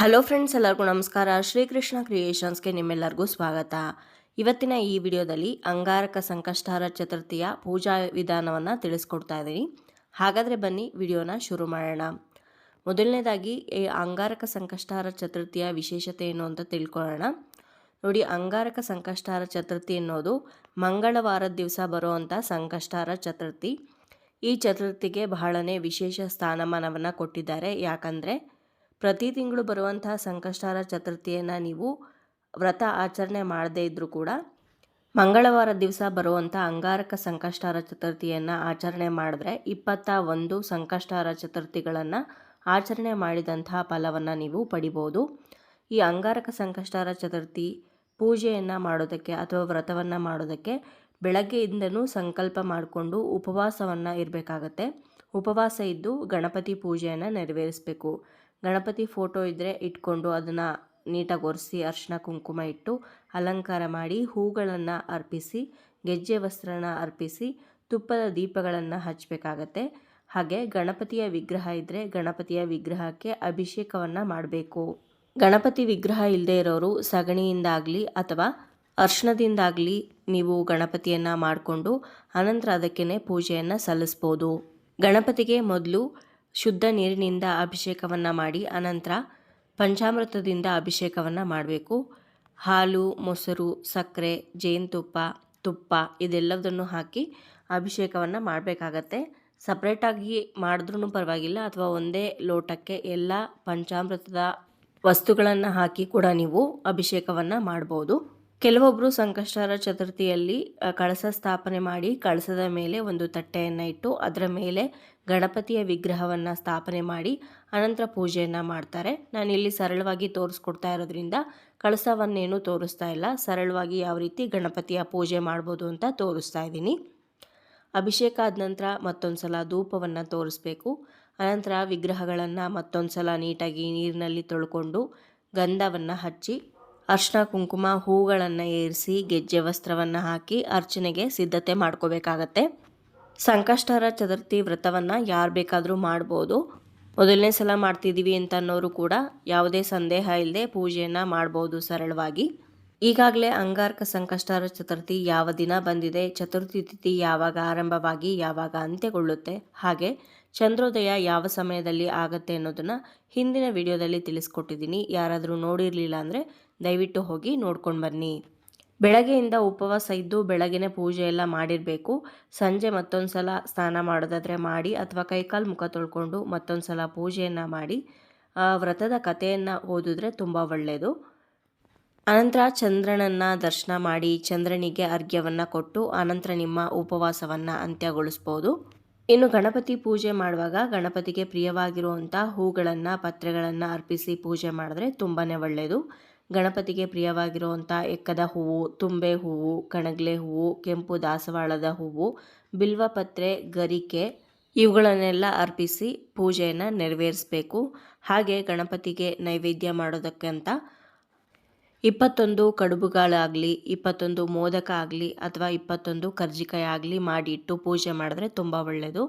Hello friends, ಎಲ್ಲರಿಗೂ ನಮಸ್ಕಾರ. ಶ್ರೀಕೃಷ್ಣ ಕ್ರಿಯೇಷನ್ಸ್ಗೆ ನಿಮ್ಮೆಲ್ಲರಿಗೂ ಸ್ವಾಗತ. ಇವತ್ತಿನ ಈ ವಿಡಿಯೋದಲ್ಲಿ ಅಂಗಾರಕ ಸಂಕಷ್ಟಾರ ಚತುರ್ಥಿಯ ಪೂಜಾ ವಿಧಾನವನ್ನು ತಿಳಿಸ್ಕೊಡ್ತಾ ಇದ್ದೀನಿ. ಹಾಗಾದರೆ ಬನ್ನಿ ವಿಡಿಯೋನ ಶುರು ಮಾಡೋಣ. ಮೊದಲನೇದಾಗಿ, ಈ ಅಂಗಾರಕ ಸಂಕಷ್ಟಾರ ಚತುರ್ಥಿಯ ವಿಶೇಷತೆ ಏನು ಅಂತ ತಿಳ್ಕೊಳ್ಳೋಣ. ನೋಡಿ, ಅಂಗಾರಕ ಸಂಕಷ್ಟಾರ ಚತುರ್ಥಿ ಎನ್ನುವುದು ಮಂಗಳವಾರದ ದಿವಸ ಬರುವಂಥ ಸಂಕಷ್ಟಾರ ಚತುರ್ಥಿ. ಈ ಚತುರ್ಥಿಗೆ ಬಹಳನೇ ವಿಶೇಷ ಸ್ಥಾನಮಾನವನ್ನು ಕೊಟ್ಟಿದ್ದಾರೆ. ಯಾಕಂದರೆ ಪ್ರತಿ ತಿಂಗಳು ಬರುವಂತಹ ಸಂಕಷ್ಟಾರ ಚತುರ್ಥಿಯನ್ನು ನೀವು ವ್ರತ ಆಚರಣೆ ಮಾಡದೇ ಇದ್ದರೂ ಕೂಡ ಮಂಗಳವಾರ ದಿವಸ ಬರುವಂಥ ಅಂಗಾರಕ ಸಂಕಷ್ಟಾರ ಚತುರ್ಥಿಯನ್ನು ಆಚರಣೆ ಮಾಡಿದ್ರೆ ಇಪ್ಪತ್ತ ಒಂದು ಸಂಕಷ್ಟಾರ ಚತುರ್ಥಿಗಳನ್ನು ಆಚರಣೆ ಮಾಡಿದಂತಹ ಫಲವನ್ನು ನೀವು ಪಡಿಬೋದು. ಈ ಅಂಗಾರಕ ಸಂಕಷ್ಟಾರ ಚತುರ್ಥಿ ಪೂಜೆಯನ್ನು ಮಾಡೋದಕ್ಕೆ ಅಥವಾ ವ್ರತವನ್ನು ಮಾಡೋದಕ್ಕೆ ಬೆಳಗ್ಗೆಯಿಂದನೂ ಸಂಕಲ್ಪ ಮಾಡಿಕೊಂಡು ಉಪವಾಸವನ್ನು ಇರಬೇಕಾಗತ್ತೆ. ಉಪವಾಸ ಇದ್ದು ಗಣಪತಿ ಪೂಜೆಯನ್ನು ನೆರವೇರಿಸಬೇಕು. ಗಣಪತಿ ಫೋಟೋ ಇದ್ದರೆ ಇಟ್ಕೊಂಡು ಅದನ್ನು ನೀಟಾಗಿ ಒರೆಸಿ ಅರಿಶಿನ ಕುಂಕುಮ ಇಟ್ಟು ಅಲಂಕಾರ ಮಾಡಿ ಹೂಗಳನ್ನು ಅರ್ಪಿಸಿ, ಗೆಜ್ಜೆ ವಸ್ತ್ರನ ಅರ್ಪಿಸಿ, ತುಪ್ಪದ ದೀಪಗಳನ್ನು ಹಚ್ಚಬೇಕಾಗತ್ತೆ ಹಾಗೆ ಗಣಪತಿಯ ವಿಗ್ರಹ ಇದ್ದರೆ ಗಣಪತಿಯ ವಿಗ್ರಹಕ್ಕೆ ಅಭಿಷೇಕವನ್ನು ಮಾಡಬೇಕು. ಗಣಪತಿ ವಿಗ್ರಹ ಇಲ್ಲದೆ ಇರೋರು ಸಗಣಿಯಿಂದಾಗಲಿ ಅಥವಾ ಅರ್ಶನದಿಂದಾಗಲಿ ನೀವು ಗಣಪತಿಯನ್ನು ಮಾಡಿಕೊಂಡು ಅನಂತರ ಅದಕ್ಕೇ ಪೂಜೆಯನ್ನು ಸಲ್ಲಿಸ್ಬೋದು. ಗಣಪತಿಗೆ ಮೊದಲು ಶುದ್ಧ ನೀರಿನಿಂದ ಅಭಿಷೇಕವನ್ನು ಮಾಡಿ, ಅನಂತರ ಪಂಚಾಮೃತದಿಂದ ಅಭಿಷೇಕವನ್ನು ಮಾಡಬೇಕು. ಹಾಲು, ಮೊಸರು, ಸಕ್ಕರೆ, ಜೇನುತುಪ್ಪ, ತುಪ್ಪ ಇದೆಲ್ಲದನ್ನು ಹಾಕಿ ಅಭಿಷೇಕವನ್ನು ಮಾಡಬೇಕಾಗತ್ತೆ. ಸಪ್ರೇಟಾಗಿ ಮಾಡಿದ್ರೂ ಪರವಾಗಿಲ್ಲ, ಅಥವಾ ಒಂದೇ ಲೋಟಕ್ಕೆ ಎಲ್ಲ ಪಂಚಾಮೃತದ ವಸ್ತುಗಳನ್ನು ಹಾಕಿ ಕೂಡ ನೀವು ಅಭಿಷೇಕವನ್ನು ಮಾಡ್ಬೋದು. ಕೆಲವೊಬ್ಬರು ಸಂಕಷ್ಟರ ಚತುರ್ಥಿಯಲ್ಲಿ ಕಳಸ ಸ್ಥಾಪನೆ ಮಾಡಿ ಕಳಸದ ಮೇಲೆ ಒಂದು ತಟ್ಟೆಯನ್ನು ಇಟ್ಟು ಅದರ ಮೇಲೆ ಗಣಪತಿಯ ವಿಗ್ರಹವನ್ನು ಸ್ಥಾಪನೆ ಮಾಡಿ ಅನಂತರ ಪೂಜೆಯನ್ನು ಮಾಡ್ತಾರೆ. ನಾನಿಲ್ಲಿ ಸರಳವಾಗಿ ತೋರಿಸ್ಕೊಡ್ತಾ ಇರೋದ್ರಿಂದ ಕಳಸವನ್ನೇನು ತೋರಿಸ್ತಾ ಇಲ್ಲ. ಸರಳವಾಗಿ ಯಾವ ರೀತಿ ಗಣಪತಿಯ ಪೂಜೆ ಮಾಡ್ಬೋದು ಅಂತ ತೋರಿಸ್ತಾ ಇದ್ದೀನಿ. ಅಭಿಷೇಕ ಆದ ನಂತರ ಮತ್ತೊಂದು ಸಲ ಧೂಪವನ್ನು ತೋರಿಸ್ಬೇಕು. ಅನಂತರ ವಿಗ್ರಹಗಳನ್ನು ಮತ್ತೊಂದು ಸಲ ನೀಟಾಗಿ ನೀರಿನಲ್ಲಿ ತೊಳ್ಕೊಂಡು ಗಂಧವನ್ನು ಹಚ್ಚಿ ಅರ್ಶಿನ ಕುಂಕುಮ ಹೂಗಳನ್ನು ಏರಿಸಿ, ಗೆಜ್ಜೆ ವಸ್ತ್ರವನ್ನು ಹಾಕಿ ಅರ್ಚನೆಗೆ ಸಿದ್ಧತೆ ಮಾಡ್ಕೋಬೇಕಾಗತ್ತೆ. ಸಂಕಷ್ಟರ ಚತುರ್ಥಿ ವ್ರತವನ್ನು ಯಾರು ಬೇಕಾದರೂ ಮಾಡ್ಬೋದು. ಮೊದಲನೇ ಸಲ ಮಾಡ್ತಿದ್ದೀವಿ ಅಂತ ಅನ್ನೋರು ಕೂಡ ಯಾವುದೇ ಸಂದೇಹ ಇಲ್ಲದೆ ಪೂಜೆಯನ್ನು ಮಾಡ್ಬೋದು ಸರಳವಾಗಿ. ಈಗಾಗಲೇ ಅಂಗಾರಕ ಸಂಕಷ್ಟಹರ ಚತುರ್ಥಿ ಯಾವ ದಿನ ಬಂದಿದೆ, ಚತುರ್ಥಿ ತಿಥಿ ಯಾವಾಗ ಆರಂಭವಾಗಿ, ಯಾವಾಗ ಅಂತ್ಯಗೊಳ್ಳುತ್ತೆ, ಹಾಗೆ ಚಂದ್ರೋದಯ ಯಾವ ಸಮಯದಲ್ಲಿ ಆಗತ್ತೆ ಅನ್ನೋದನ್ನು ಹಿಂದಿನ ವಿಡಿಯೋದಲ್ಲಿ ತಿಳಿಸ್ಕೊಟ್ಟಿದ್ದೀನಿ. ಯಾರಾದರೂ ನೋಡಿರಲಿಲ್ಲ ಅಂದರೆ ದಯವಿಟ್ಟು ಹೋಗಿ ನೋಡ್ಕೊಂಡು ಬನ್ನಿ. ಬೆಳಗ್ಗೆಯಿಂದ ಉಪವಾಸ ಇದ್ದು ಬೆಳಗ್ಗೆನೆ ಪೂಜೆ ಎಲ್ಲ ಮಾಡಿರಬೇಕು. ಸಂಜೆ ಮತ್ತೊಂದು ಸಲ ಸ್ನಾನ ಮಾಡೋದಾದರೆ ಮಾಡಿ ಅಥವಾ ಕೈಕಾಲು ಮುಖ ತೊಳ್ಕೊಂಡು ಮತ್ತೊಂದು ಸಲ ಪೂಜೆಯನ್ನು ಮಾಡಿ ವ್ರತದ ಕಥೆಯನ್ನು ಓದಿದ್ರೆ ತುಂಬ ಒಳ್ಳೆಯದು ಅನಂತರ ಚಂದ್ರನನ್ನು ದರ್ಶನ ಮಾಡಿ ಚಂದ್ರನಿಗೆ ಅರ್ಘ್ಯವನ್ನು ಕೊಟ್ಟು ಅನಂತರ ನಿಮ್ಮ ಉಪವಾಸವನ್ನು ಅಂತ್ಯಗೊಳಿಸ್ಬೋದು. ಇನ್ನು ಗಣಪತಿ ಪೂಜೆ ಮಾಡುವಾಗ ಗಣಪತಿಗೆ ಪ್ರಿಯವಾಗಿರುವಂಥ ಹೂಗಳನ್ನು, ಪತ್ರೆಗಳನ್ನು ಅರ್ಪಿಸಿ ಪೂಜೆ ಮಾಡಿದ್ರೆ ತುಂಬಾ ಒಳ್ಳೆಯದು ಗಣಪತಿಗೆ ಪ್ರಿಯವಾಗಿರುವಂಥ ಎಕ್ಕದ ಹೂವು, ತುಂಬೆ ಹೂವು, ಕಣಗ್ಲೆ ಹೂವು, ಕೆಂಪು ದಾಸವಾಳದ ಹೂವು ಬಿಲ್ವಪತ್ರೆ ಗರಿಕೆ ಇವುಗಳನ್ನೆಲ್ಲ ಅರ್ಪಿಸಿ ಪೂಜೆಯನ್ನು ನೆರವೇರಿಸಬೇಕು. ಹಾಗೆ ಗಣಪತಿಗೆ ನೈವೇದ್ಯ ಮಾಡೋದಕ್ಕಂತ ಇಪ್ಪತ್ತೊಂದು ಕಡುಬುಗಳಾಗಲಿ, ಇಪ್ಪತ್ತೊಂದು ಮೋದಕ ಆಗಲಿ ಅಥವಾ ಇಪ್ಪತ್ತೊಂದು ಕರ್ಜಿಕಾಯಿ ಆಗಲಿ ಮಾಡಿ ಇಟ್ಟು ಪೂಜೆ ಮಾಡಿದ್ರೆ ತುಂಬ ಒಳ್ಳೆಯದು.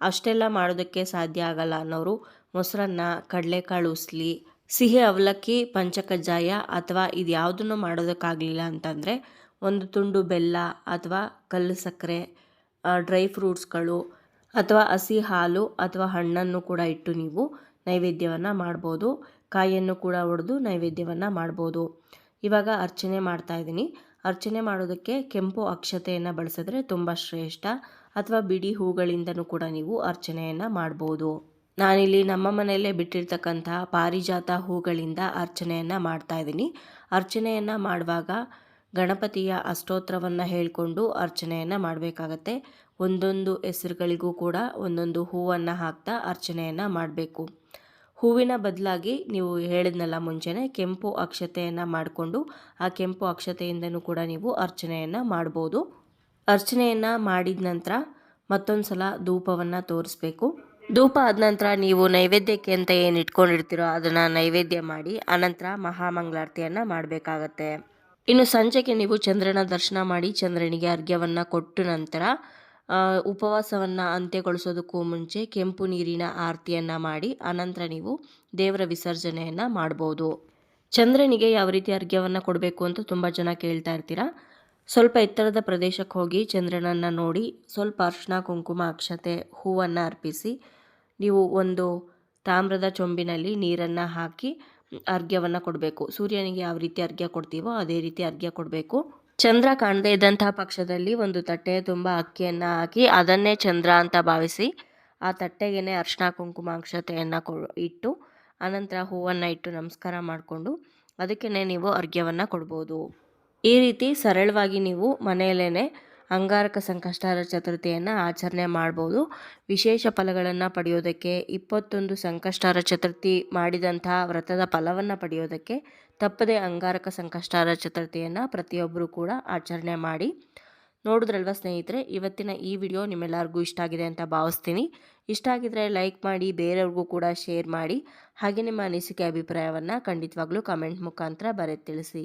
ಅಷ್ಟೆಲ್ಲ ಮಾಡೋದಕ್ಕೆ ಸಾಧ್ಯ ಆಗಲ್ಲ ಅನ್ನೋರು ಮೊಸರನ್ನ, ಕಡಲೆಕಾಳು ಉಸ್ಲಿ ಸಿಹಿ ಅವಲಕ್ಕಿ, ಪಂಚಕಜ್ಜಾಯ ಅಥವಾ ಇದು ಯಾವುದನ್ನು ಮಾಡೋದಕ್ಕಾಗಲಿಲ್ಲ ಅಂತಂದರೆ ಒಂದು ತುಂಡು ಬೆಲ್ಲ ಅಥವಾ ಕಲ್ಲು ಸಕ್ಕರೆ ಡ್ರೈ ಫ್ರೂಟ್ಸ್ಗಳು ಅಥವಾ ಹಸಿ ಹಾಲು ಅಥವಾ ಹಣ್ಣನ್ನು ಕೂಡ ಇಟ್ಟು ನೀವು ನೈವೇದ್ಯವನ್ನು ಮಾಡ್ಬೋದು. ಕಾಯಿಯನ್ನು ಕೂಡ ಒಡೆದು ನೈವೇದ್ಯವನ್ನು ಮಾಡ್ಬೋದು. ಇವಾಗ ಅರ್ಚನೆ ಮಾಡ್ತಾ ಇದ್ದೀನಿ. ಅರ್ಚನೆ ಮಾಡೋದಕ್ಕೆ ಕೆಂಪು ಅಕ್ಷತೆಯನ್ನು ಬಳಸಿದ್ರೆ ತುಂಬ ಶ್ರೇಷ್ಠ ಅಥವಾ ಬಿಡಿ ಹೂಗಳಿಂದನೂ ಕೂಡ ನೀವು ಅರ್ಚನೆಯನ್ನು ಮಾಡ್ಬೋದು. ನಾನಿಲ್ಲಿ ನಮ್ಮ ಮನೆಯಲ್ಲೇ ಬಿಟ್ಟಿರ್ತಕ್ಕಂತಹ ಪಾರಿಜಾತ ಹೂಗಳಿಂದ ಅರ್ಚನೆಯನ್ನು ಮಾಡ್ತಾ ಇದ್ದೀನಿ. ಅರ್ಚನೆಯನ್ನು ಮಾಡುವಾಗ ಗಣಪತಿಯ ಅಷ್ಟೋತ್ರವನ್ನು ಹೇಳಿಕೊಂಡು ಅರ್ಚನೆಯನ್ನು ಮಾಡಬೇಕಾಗತ್ತೆ. ಒಂದೊಂದು ಹೆಸರುಗಳಿಗೂ ಕೂಡ ಒಂದೊಂದು ಹೂವನ್ನು ಹಾಕ್ತಾ ಅರ್ಚನೆಯನ್ನು ಮಾಡಬೇಕು. ಹೂವಿನ ಬದಲಾಗಿ ನೀವು ಹೇಳಿದ್ನಲ್ಲ ಮುಂಚೆನೆ ಕೆಂಪು ಅಕ್ಷತೆಯನ್ನು ಮಾಡಿಕೊಂಡು ಆ ಕೆಂಪು ಅಕ್ಷತೆಯಿಂದನೂ ಕೂಡ ನೀವು ಅರ್ಚನೆಯನ್ನು ಮಾಡ್ಬೋದು. ಅರ್ಚನೆಯನ್ನು ಮಾಡಿದ ನಂತರ ಮತ್ತೊಂದು ಸಲ ಧೂಪವನ್ನು ತೋರಿಸ್ಬೇಕು. ಧೂಪ ಆದ ನಂತರ ನೀವು ನೈವೇದ್ಯಕ್ಕೆ ಅಂತ ಏನು ಇಟ್ಕೊಂಡಿರ್ತೀರೋ ಅದನ್ನು ನೈವೇದ್ಯ ಮಾಡಿ ಅನಂತರ ಮಹಾಮಂಗಳಾರತಿಯನ್ನು ಮಾಡಬೇಕಾಗತ್ತೆ. ಇನ್ನು ಸಂಜೆಗೆ ನೀವು ಚಂದ್ರನ ದರ್ಶನ ಮಾಡಿ, ಚಂದ್ರನಿಗೆ ಅರ್ಘ್ಯವನ್ನು ಕೊಟ್ಟ ನಂತರ ಉಪವಾಸವನ್ನು ಅಂತ್ಯಗೊಳಿಸೋದಕ್ಕೂ ಮುಂಚೆ ಕೆಂಪು ನೀರಿನ ಆರತಿಯನ್ನು ಮಾಡಿ ಅನಂತರ ನೀವು ದೇವರ ವಿಸರ್ಜನೆಯನ್ನು ಮಾಡ್ಬೋದು. ಚಂದ್ರನಿಗೆ ಯಾವ ರೀತಿ ಅರ್ಘ್ಯವನ್ನು ಕೊಡಬೇಕು ಅಂತ ತುಂಬ ಜನ ಕೇಳ್ತಾ ಇರ್ತೀರಾ? ಸ್ವಲ್ಪ ಎತ್ತರದ ಪ್ರದೇಶಕ್ಕೆ ಹೋಗಿ ಚಂದ್ರನನ್ನು ನೋಡಿ ಸ್ವಲ್ಪ ಅರ್ಶಿನ ಕುಂಕುಮ, ಅಕ್ಷತೆ, ಹೂವನ್ನು ಅರ್ಪಿಸಿ, ನೀವು ಒಂದು ತಾಮ್ರದ ಚೊಂಬಿನಲ್ಲಿ ನೀರನ್ನು ಹಾಕಿ ಅರ್ಘ್ಯವನ್ನು ಕೊಡಬೇಕು. ಸೂರ್ಯನಿಗೆ ಯಾವ ರೀತಿ ಅರ್ಘ್ಯ ಕೊಡ್ತೀವೋ ಅದೇ ರೀತಿ ಅರ್ಘ್ಯ ಕೊಡಬೇಕು. ಚಂದ್ರ ಕಾಣದೇ ಇದ್ದಂತಹ ಪಕ್ಷದಲ್ಲಿ ಒಂದು ತಟ್ಟೆಯ ತುಂಬ ಅಕ್ಕಿಯನ್ನು ಹಾಕಿ ಅದನ್ನೇ ಚಂದ್ರ ಅಂತ ಭಾವಿಸಿ ಆ ತಟ್ಟೆಗೇನೆ ಅರ್ಶಿನ ಕುಂಕುಮ, ಅಕ್ಷತೆಯನ್ನು ಕೊ, ಇಟ್ಟು ಆನಂತರ ಹೂವನ್ನು ಇಟ್ಟು ನಮಸ್ಕಾರ ಮಾಡಿಕೊಂಡು ಅದಕ್ಕೇ ನೀವು ಅರ್ಘ್ಯವನ್ನು ಕೊಡ್ಬೋದು. ಈ ರೀತಿ ಸರಳವಾಗಿ ನೀವು ಮನೆಯಲ್ಲೇ ಅಂಗಾರಕ ಸಂಕಷ್ಟಾರ ಚತುರ್ಥಿಯನ್ನು ಆಚರಣೆ ಮಾಡ್ಬೋದು. ವಿಶೇಷ ಫಲಗಳನ್ನು ಪಡೆಯೋದಕ್ಕೆ, ಇಪ್ಪತ್ತೊಂದು ಸಂಕಷ್ಟಾರ ಚತುರ್ಥಿ ಮಾಡಿದಂತಹ ವ್ರತದ ಫಲವನ್ನು ಪಡೆಯೋದಕ್ಕೆ ತಪ್ಪದೆ ಅಂಗಾರಕ ಸಂಕಷ್ಟಾರ ಚತುರ್ಥಿಯನ್ನು ಪ್ರತಿಯೊಬ್ಬರೂ ಕೂಡ ಆಚರಣೆ ಮಾಡಿ. ನೋಡಿದ್ರಲ್ವ ಸ್ನೇಹಿತರೆ, ಇವತ್ತಿನ ಈ ವಿಡಿಯೋ ನಿಮ್ಮೆಲ್ಲರಿಗೂ ಇಷ್ಟ ಆಗಿದೆ ಅಂತ ಭಾವಿಸ್ತೀನಿ. ಇಷ್ಟ ಆಗಿದ್ರೆ ಲೈಕ್ ಮಾಡಿ, ಬೇರೆಯವ್ರಿಗೂ ಕೂಡ ಶೇರ್ ಮಾಡಿ. ಹಾಗೆ ನಿಮ್ಮ ಅನಿಸಿಕೆ ಅಭಿಪ್ರಾಯವನ್ನು ಖಂಡಿತವಾಗ್ಲೂ ಕಮೆಂಟ್ ಮುಖಾಂತರ ಬರೆದು ತಿಳಿಸಿ.